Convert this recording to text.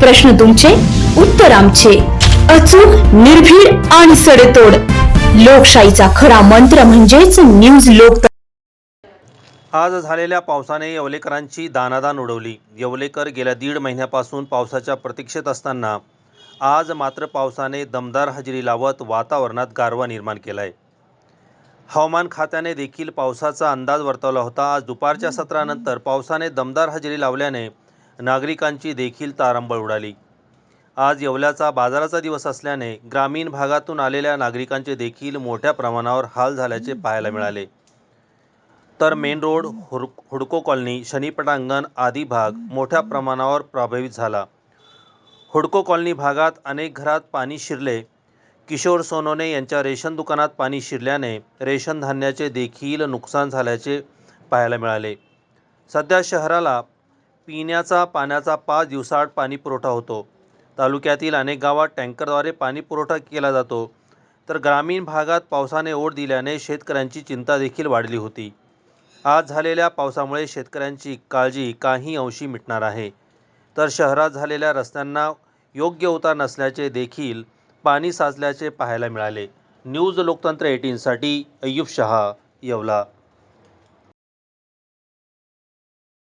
प्रश्न तुमचे उत्तर आमचे. अचूक निर्भीड आणि सडेतोड. लोकशाहीचा खरा मंत्र म्हणजेच न्यूज लोक आज झालेल्या पावसाने येवलेकरांची दानादान उडवली. येवलेकर गेल्या दीड महिन्यापासून पावसाच्या प्रतीक्षेत असताना आज मात्र पावसाने दमदार हजेरी लावत वातावरणात गारवा निर्माण केला आहे हवामान खात्याने देखील पावसाचा अंदाज वर्तवला होता. आज दुपारच्या सत्रानंतर पावसाने दमदार हजेरी लावल्याने नागरिकांची देखील तारांबळ उडाली. आज येवल्याचा बाजाराचा दिवस असल्याने ग्रामीण भागातून आलेल्या नागरिकांचे देखील मोठ्या प्रमाणावर हाल झाल्याचे पाहायला मिळाले. तर मेन रोड हुड हुडको कॉलनी शनीपटांगण आदी भाग मोठ्या प्रमाणावर प्रभावित झाला. हुडको कॉलनी भागात अनेक घरात पाणी शिरले. किशोर सोनोने यांच्या रेशन दुकानात पाणी शिरल्याने रेशन धान्याचे देखील नुकसान झाल्याचे पाहायला मिळाले. सध्या शहराला पिण्याचा पाण्याचा पाच दिवसाआड पाणी पुरवठा होतो. तालुक्यातील अनेक गावात टँकरद्वारे पाणी पुरवठा केला जातो. तर ग्रामीण भागात पावसाने ओढ दिल्याने शेतकऱ्यांची चिंता देखील वाढली होती. आज झालेल्या पावसामुळे शेतकऱ्यांची काळजी काही अंशी मिटणार आहे. तर शहरात झालेल्या रस्त्यांना योग्य उतार नसल्याचे देखील पाणी साचल्याचे पाहायला मिळाले. न्यूज लोकतंत्र एटीनसाठी अय्यूब शहा येवला.